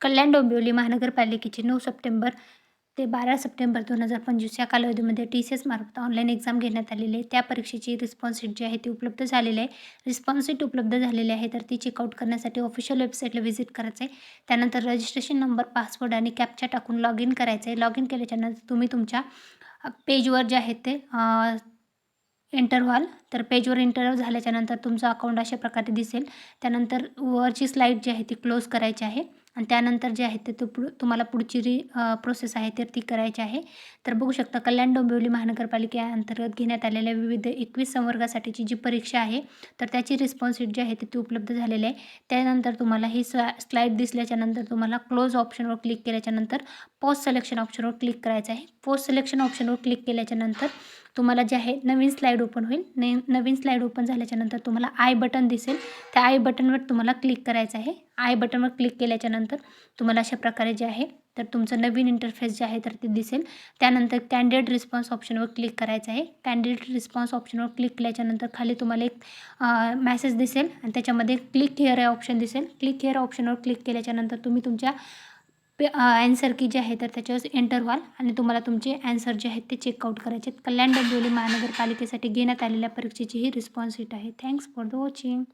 कल्याण डोंबिवली महानगरपालिकेची नऊ सप्टेंबर ते बारा सप्टेंबर दोन हजार पंचवीस या कालावधीमध्ये टी सी एस मार्फत ऑनलाईन एक्झाम घेण्यात आलेली आहे त्या परीक्षेची रिस्पॉन्स जी आहे ती उपलब्ध झालेली आहे. रिस्पॉन्स उपलब्ध झालेली आहे तर ती चेकआउट करण्यासाठी ऑफिशियल वेबसाईटला व्हिजिट करायचं आहे त्यानंतर रजिस्ट्रेशन नंबर पासवर्ड आणि कॅपचा टाकून लॉग इन करायचं आहे लॉग इन केल्याच्यानंतर तुम्ही तुमच्या पेजवर जे आहे ते एंटर व्हाल. तर पेजवर एंटर झाल्याच्यानंतर तुमचं अकाउंट अशा प्रकारे दिसेल. त्यानंतर वरची स्लाईड जी आहे ती क्लोज करायची आहे. आणि त्यानंतर जे आहे ते पुढ तुम्हाला पुढची री प्रोसेस आहे तर ती करायची आहे. तर बघू शकता कल्याण डोंबिवली महानगरपालिकेअंतर्गत घेण्यात आलेल्या विविध एकवीस संवर्गासाठीची जी परीक्षा आहे तर त्याची रिस्पॉन्सिट जी आहे ती ती उपलब्ध झालेली आहे. त्यानंतर तुम्हाला ही स्ला स्लाईड दिसल्याच्यानंतर तुम्हाला क्लोज ऑप्शनवर क्लिक केल्याच्यानंतर पोस्ट सिलेक्शन ऑप्शनवर क्लिक करायचं आहे. पोस्ट सिलेक्शन ऑप्शनवर क्लिक केल्याच्यानंतर तुम्हाला जे आहे नवीन स्लाईड ओपन होईल. ने नवीन स्लाईड ओपन झाल्याच्यानंतर तुम्हाला आय बटन दिसेल. त्या आय बटनवर तुम्हाला क्लिक करायचं आहे. आय बटनवर क्लिक केल्याच्यानंतर तुम्हाला अशा प्रकारे जे आहे तर तुमचं नवीन इंटरफेस जे आहे तर ते दिसेल. त्यानंतर कॅन्डिडेट रिस्पॉन्स ऑप्शनवर क्लिक करायचं आहे. कॅन्डिडेट रिस्पॉन्स ऑप्शनवर क्लिक केल्याच्यानंतर खाली तुम्हाला एक मॅसेज दिसेल आणि त्याच्यामध्ये क्लिक हिअर हे ऑप्शन दिसेल क्लिक हिअर ऑप्शनवर क्लिक केल्याच्यानंतर तुम्ही तुमच्या पे ॲन्सर की जे आहे तर त्याच्यावर एंटर व्हाल आणि तुम्हाला तुमचे ॲन्सर जे आहेत ते चेकआउट करायचे आहेत. कल्याण डोंबिवली महानगरपालिकेसाठी घेण्यात आलेल्या परीक्षेची ही रिस्पॉन्स शीट आहे. Thanks for the watching